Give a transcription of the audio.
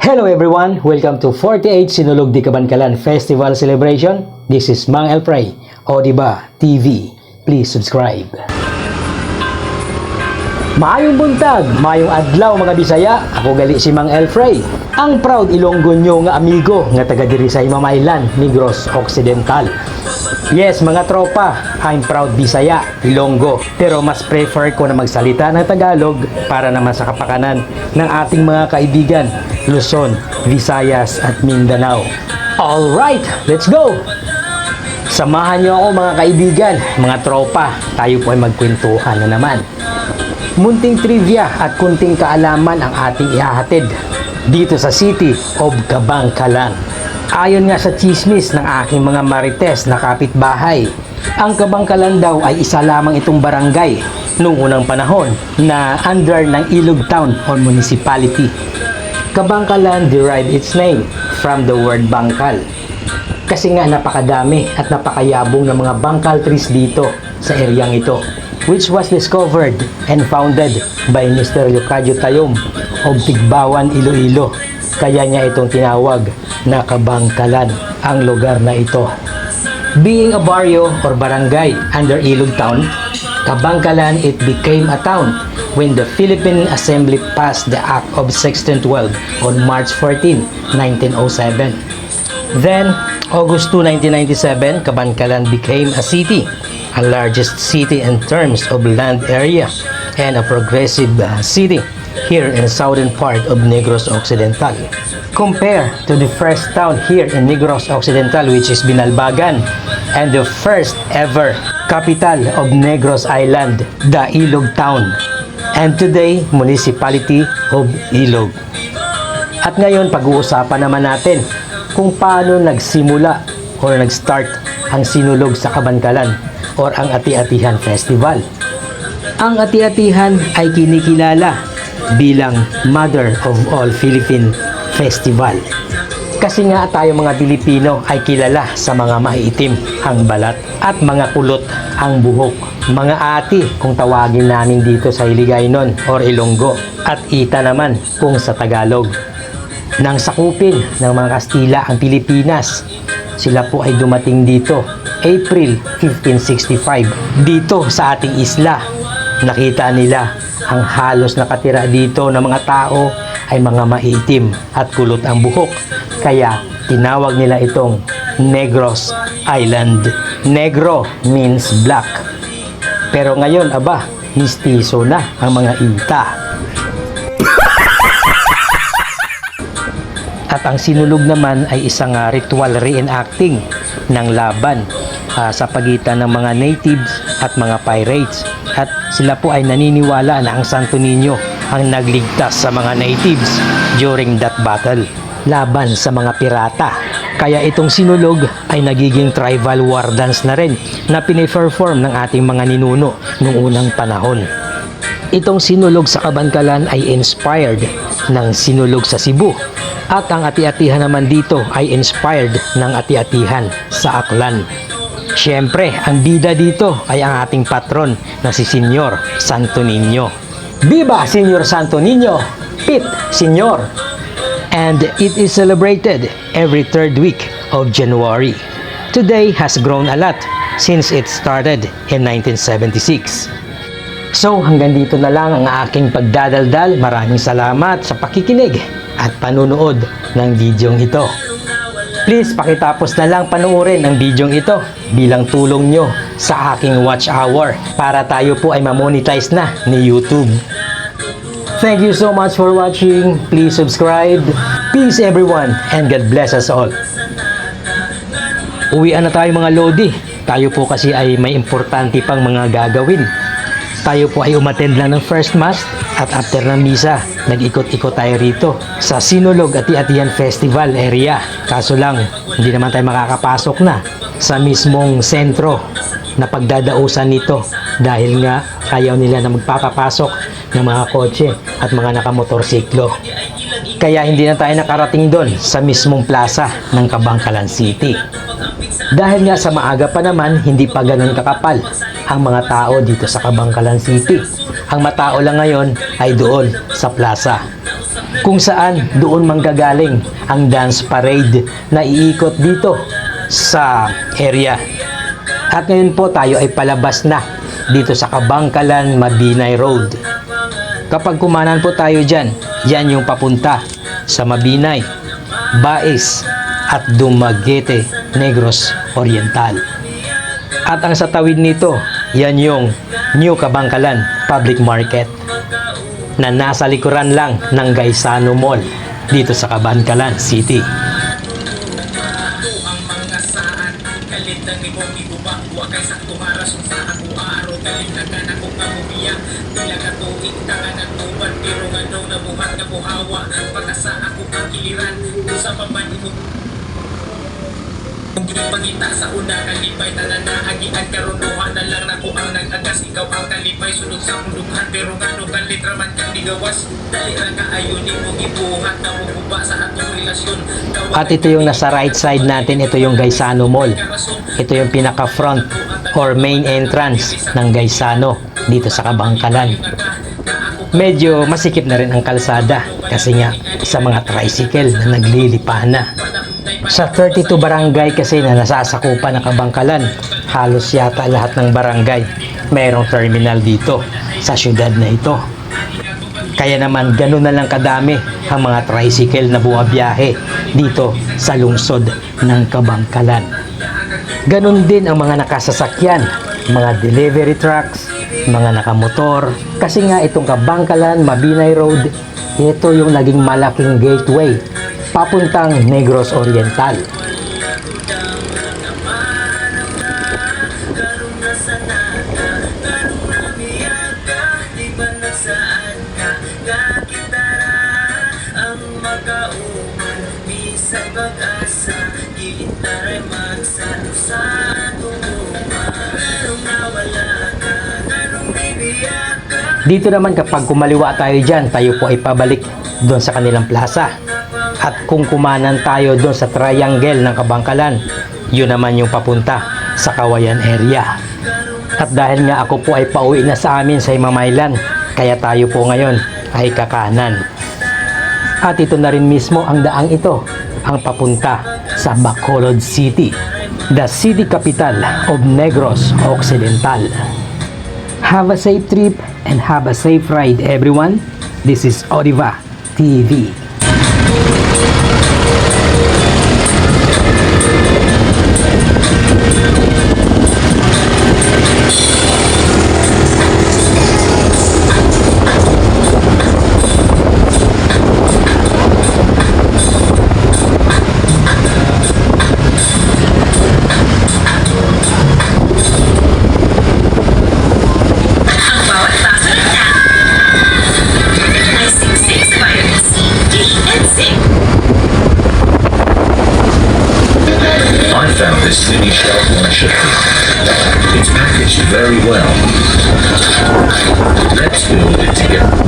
Hello everyone! Welcome to 48 Sinulog di Kabankalan Festival Celebration. This is Mang Elprey, Odiba TV. Please subscribe. Maayong buntag, maayong adlaw mga Bisaya. Ako gali si Mang Elfrey. Ang proud Ilonggo nyo nga amigo nga taga diri sa Imamaylan, Negros Occidental. Yes, mga tropa, I'm proud Bisaya, Ilonggo. Pero mas prefer ko na magsalita ng Tagalog para naman sa kapakanan ng ating mga kaibigan, Luzon, Visayas at Mindanao. Alright, let's go! Samahan niyo ako mga kaibigan, mga tropa. Tayo po ay magkwentuhan na naman. Munting trivia at kunting kaalaman ang ating ihahatid dito sa City of Kabangkalan. Ayon nga sa chismis ng aking mga marites na kapitbahay, ang Kabangkalan daw ay isa lamang itong barangay noong unang panahon na under ng Ilog Town or Municipality. Kabangkalan derived its name from the word bangkal. Kasi nga napakadami at napakayabong ng mga bangkal trees dito sa eryang ito which was discovered and founded by Mr. Leocadio Tayom of Tigbawan, Iloilo. Kaya niya itong tinawag na Kabangkalan ang lugar na ito. Being a barrio or barangay under Ilog Town, Kabangkalan it became a town when the Philippine Assembly passed the Act of 1612 on March 14, 1907. Then, August 2, 1997, Kabangkalan became a city, a largest city in terms of land area, and a progressive uh, city here in the southern part of Negros Occidental. Compare to the first town here in Negros Occidental which is Binalbagan and the first ever capital of Negros Island, the Ilog Town, and today municipality of Ilog. At ngayon, pag-uusapan naman natin kung paano nagsimula or nag-start ang sinulog sa Kabankalan or ang Ati-Atihan Festival. Ang Ati-Atihan ay kinikilala bilang Mother of All Philippine Festival. Kasi nga tayo mga Pilipino ay kilala sa mga maiitim ang balat at mga kulot ang buhok. Mga ati kung tawagin namin dito sa Hiligaynon or Ilonggo at ita naman kung sa Tagalog nang sakupin ng mga Kastila ang Pilipinas. Sila po ay dumating dito April 1565 dito sa ating isla. Nakita nila ang halos nakatira dito ng mga tao ay mga maitim at kulot ang buhok. Kaya tinawag nila itong Negros Island. Negro means black. Pero ngayon, aba, mistiso na ang mga ita. At ang sinulog naman ay isang ah, ritual reenacting ng laban ah, sa pagitan ng mga natives at mga pirates. At sila po ay naniniwala na ang Santo Niño ang nagligtas sa mga natives during that battle laban sa mga pirata. Kaya itong sinulog ay nagiging tribal war dance na rin na piniperform ng ating mga ninuno noong unang panahon. Itong sinulog sa Kabankalan ay inspired ng sinulog sa Cebu at ang ati-atihan naman dito ay inspired ng ati-atihan sa Aklan. Siyempre, ang bida dito ay ang ating patron na si Senyor Santo Niño. Viva Senyor Santo Niño! Pit Senyor! And it is celebrated every third week of January. Today has grown a lot since it started in 1976. So hanggang dito na lang ang aking pagdadaldal. Maraming salamat sa pakikinig at panunood ng bidyong ito. Please pakitapos na lang panuorin ang bidyong ito bilang tulong nyo sa aking watch hour para tayo po ay mamonetize na ni YouTube. Thank you so much for watching. Please subscribe. Peace everyone and God bless us all. Uwian na tayo mga Lodi. Tayo po kasi ay may importante pang mga gagawin. Tayo po ay umattend lang ng first mass at after ng misa, nag-ikot-ikot tayo rito sa Sinulog Ati-Atihan Festival area. Kaso lang, hindi naman tayo makakapasok na sa mismong sentro na pagdadausan nito dahil nga ayaw nila na magpapapasok ng mga kotse at mga nakamotorsiklo. Kaya hindi na tayo nakarating doon sa mismong plaza ng Kabangkalan City. Dahil nga sa maaga pa naman, hindi pa ganun kakapal ang mga tao dito sa Kabangkalan City. Ang matao lang ngayon ay doon sa plaza. kung saan doon manggagaling ang dance parade na iikot dito sa area. At ngayon po tayo ay palabas na dito sa Kabangkalan, Mabinay Road. Kapag kumanan po tayo dyan, yan yung papunta sa Mabinay, Baes at Dumaguete, Negros Oriental. At ang sa tawid nito, yan yung New Kabangkalan Public Market na nasa likuran lang ng Gaisano Mall dito sa Kabangkalan City. Pagkasa ako ang kiliran sa paman kung ginipangita sa una kalipay tanan na agian karunuhan na lang nako ang nag-agas ikaw ang kalipay sunod sa kulungan pero nga no kalitra man kang digawas dali ra ka ayunin mo ibuhat na mo sa atong relasyon At ito yung nasa right side natin, ito yung Gaisano Mall. Ito yung pinaka-front or main entrance ng Gaisano dito sa Kabangkalan. Medyo masikip na rin ang kalsada kasi nga sa mga tricycle na naglilipa na. Sa 32 barangay kasi na nasasakupan ng Kabangkalan, halos yata lahat ng barangay mayroong terminal dito sa syudad na ito. Kaya naman ganun na lang kadami ang mga tricycle na bumabiyahe dito sa lungsod ng Kabangkalan. Ganun din ang mga nakasasakyan, mga delivery trucks, mga nakamotor. Kasi nga itong Kabangkalan, Mabinay Road, ito yung naging malaking gateway papuntang Negros Oriental. pag-asa Gitaray magsalo sa Dito naman kapag kumaliwa tayo dyan, tayo po ay pabalik doon sa kanilang plaza. At kung kumanan tayo doon sa triangle ng Kabangkalan, yun naman yung papunta sa Kawayan area. At dahil nga ako po ay pauwi na sa amin sa Himamaylan, kaya tayo po ngayon ay kakanan. At ito na rin mismo ang daang ito, ang papunta sa Bacolod City, the city capital of Negros Occidental. Have a safe trip and have a safe ride, everyone. This is Oliva TV. when. It's packaged very well. Let's build it together.